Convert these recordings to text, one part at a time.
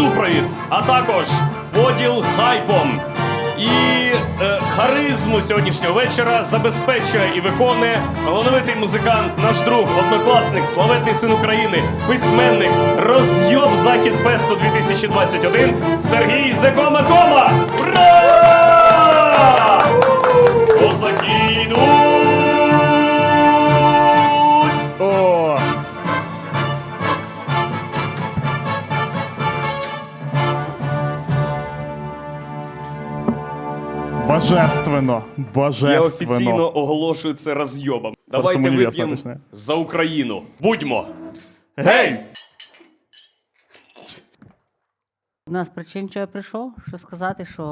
супровід, а також поділ хайпом і е, харизму сьогоднішнього вечора забезпечує і виконує головний музикант, наш друг, однокласник, славетний син України, письменник, розйоб Захід Фесту 2021 Сергій Зекома Кома! Ура! Божественно! Я офіційно оголошую це розйобом. Давайте вип'ємо за Україну. Будьмо! Гей! У нас причин, що я прийшов, що сказати, що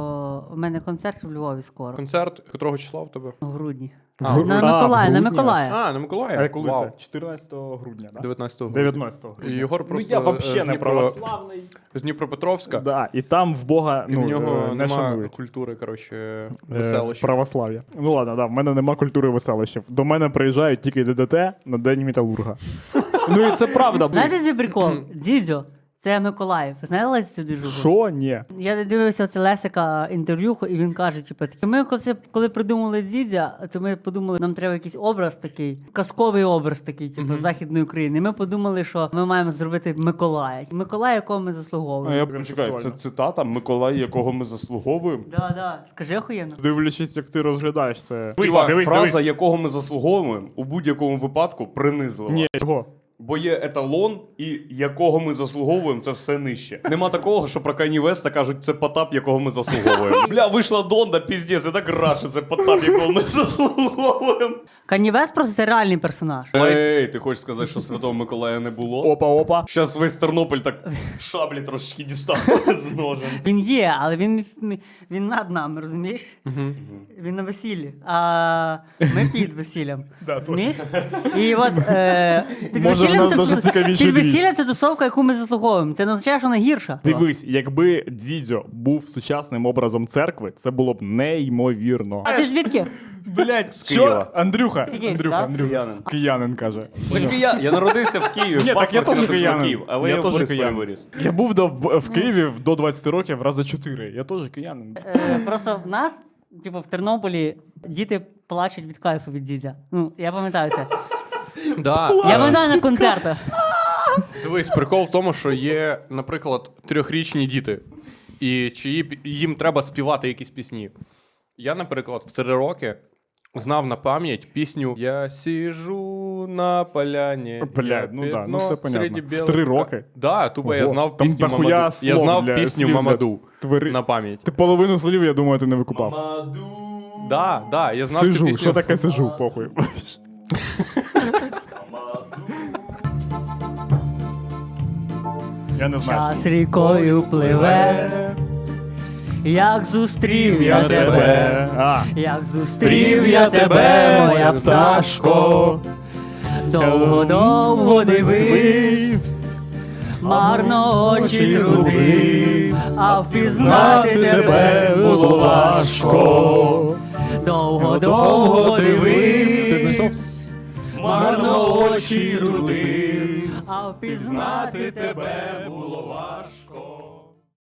в мене концерт в Львові скоро, Концерт котрого числа в тебе? в грудні. А, на в Миколая, на? Миколая. А, на Миколая? А коли Вау. це? 14 грудня, так? 19 грудня. 19 грудня. І Єгор ну, просто, я е, вообще не Дніпро- православний. З Дніпропетровська. Да, і там в Бога І ну, в нього е, не немає шанують. культури, коротше, Е. Православ'я. Ну ладно, да, в мене нема культури веселищів. До мене приїжджають тільки ДДТ на День Металурга. ну і це правда. Знаєте, де прикол? Дідьо, це Миколаїв. Знаєте цю движуху? Що? Ні. Я дивився це Лесика інтерв'ю, і він каже: типу, ми коли, коли придумали дідя, то ми подумали, нам треба якийсь образ такий, казковий образ такий, типу, західної України. І ми подумали, що ми маємо зробити Миколая. Миколая, якого ми заслуговуємо. я Чекай, це цитата Миколай, якого ми заслуговуємо. Да, да. Скажи охуєнно. Дивлячись, як ти розглядаєш це. Чувак, фраза, якого ми заслуговуємо, у будь-якому випадку принизлива. Ні, чого? Бо є еталон, і якого ми заслуговуємо, це все нижче. Нема такого, що про Кані Веста кажуть, це Потап, якого ми заслуговуємо. Бля, вийшла Донда, піздець, я так рад, це Потап, якого ми заслуговуємо. Канівес просто це реальний персонаж. Ей, ти хочеш сказати, що Святого Миколая не було? Опа, опа. Щас весь Тернопіль так шаблі трошечки дістав з ножем. Він є, але він, він над нами, розумієш? Він на весіллі, а ми під весіллям. Да, розумієш? І от е, під Може, в нас це дуже цікавіший під весілля це тусовка, яку ми заслуговуємо. Це не означає, що вона гірша. Дивись, якби Дідьо був сучасним образом церкви, це було б неймовірно. А ти ж звідки? Блять, З Києва. Андрюха, Київ, Андрюха, да? Андрюха. Киянин. Киянин каже. Так я, я народився в Києві, Ні, в так я паспорті теж написано киянин. Київ, але я, в теж Борисполі киянин. виріс. Я був до, в, в Києві до 20 років рази 4. Я теж киянин. Е, просто в нас, типу, в Тернополі діти плачуть від кайфу від дідя. Ну, я пам'ятаю це. Да. Я пам'ятаю на концертах. Дивись, прикол в тому, що є, наприклад, трьохрічні діти, і чиї п- їм треба співати якісь пісні. Я, наприклад, в три роки знав на пам'ять пісню Я сіжу на поляні. Бля, я ну да, ну все понятно. В три роки? Да, тупо я Ого, знав там пісню дохуя Мамаду. Я слов знав для пісню слів для Мамаду твори. на пам'ять. Ти половину слів, я думаю, ти не викупав. Да, да, я знав цю Сижу, пісню. що таке сижу, похуй. Я не знаю. Час рікою пливе, як зустрів я тебе. А, Як зустрів я тебе, моя пташко, довго-довго дивився, марно очі трудив, а впізнати тебе було важко. Довго-довго дивився, марно очі трудив, а впізнати тебе було важко.